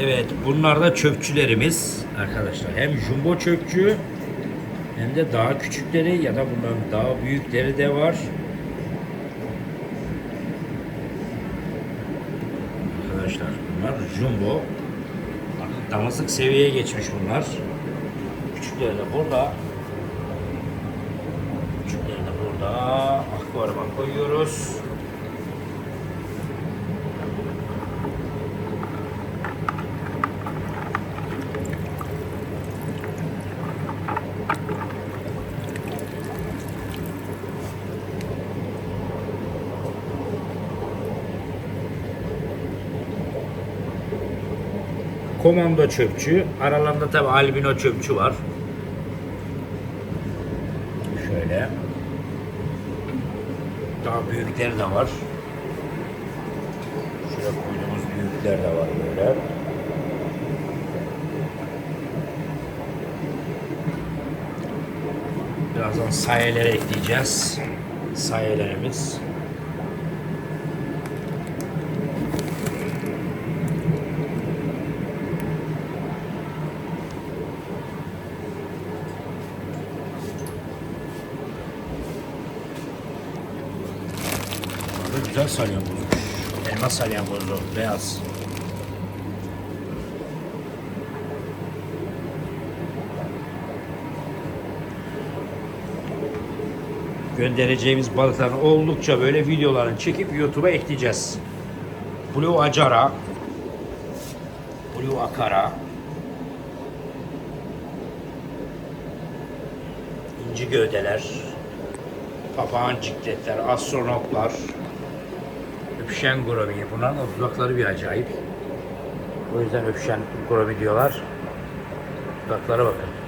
Evet, bunlar da çöpçülerimiz arkadaşlar. Hem jumbo çöpçü hem de daha küçükleri ya da bunların daha büyükleri de var. Arkadaşlar bunlar jumbo. Damızlık seviyeye geçmiş bunlar. Küçükleri de burada. Küçükleri de burada. Akvaryuma koyuyoruz. Komando çöpçü. Aralarında tabi albino çöpçü var. Şöyle. Daha büyükleri de var. Şuraya koyduğumuz büyükler de var böyle. Birazdan sayelere ekleyeceğiz. Sayelerimiz. Burada güzel salyangozmuş. Elma salyangozu, beyaz. Göndereceğimiz balıkların oldukça böyle videolarını çekip YouTube'a ekleyeceğiz. Blue Acara, Blue Akara, inci gövdeler, papağan cikletler, astronotlar, öpüşen gromi. Bunların da dudakları bir acayip. O yüzden öpüşen gromi diyorlar. Dudaklara bakın.